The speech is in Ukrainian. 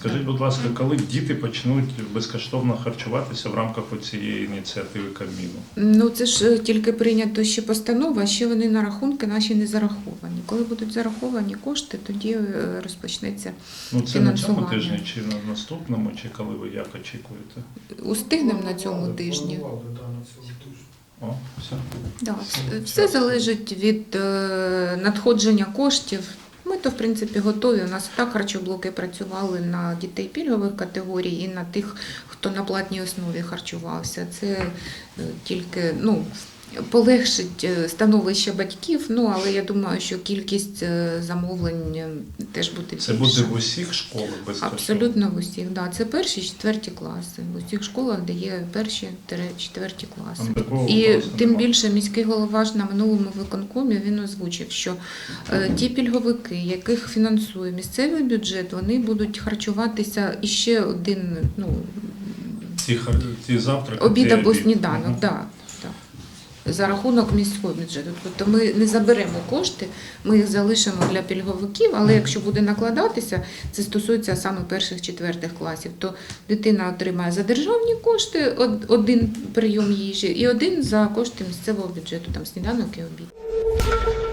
Скажіть, будь ласка, коли діти почнуть безкоштовно харчуватися в рамках цієї ініціативи Кабміну? Ну це ж е, тільки прийнято ще постанова, ще вони на рахунки наші не зараховані. Коли будуть зараховані кошти, тоді е, розпочнеться. Ну це на цьому тижні чи на наступному, чи коли ви як очікуєте? Устигнемо на цьому тижні. О, все. Да, Все, все, все. все залежить від е, надходження коштів. То в принципі готові. У нас так харчоблоки працювали на дітей пільгових категорій і на тих, хто на платній основі харчувався. Це е, тільки ну, полегшить е, становище батьків. Ну але я думаю, що кількість е, замовлень е, теж буде Це буде в усіх школах безкоштовно? Абсолютно в усіх. Да. Це перші, четверті класи. В усіх школах, де є перші четверті класи. І тим більше міський голова ж на минулому виконкомі він озвучив, що ті пільговики, яких фінансує місцевий бюджет, вони будуть харчуватися іще один ну, Ці, ці завтраки. обід або сніданок. Да, да. За рахунок міського бюджету. Тобто ми не заберемо кошти, ми їх залишимо для пільговиків, але якщо буде накладатися, це стосується саме перших четвертих класів, то дитина отримає за державні кошти один прийом їжі і один за кошти місцевого бюджету, там сніданок і обід.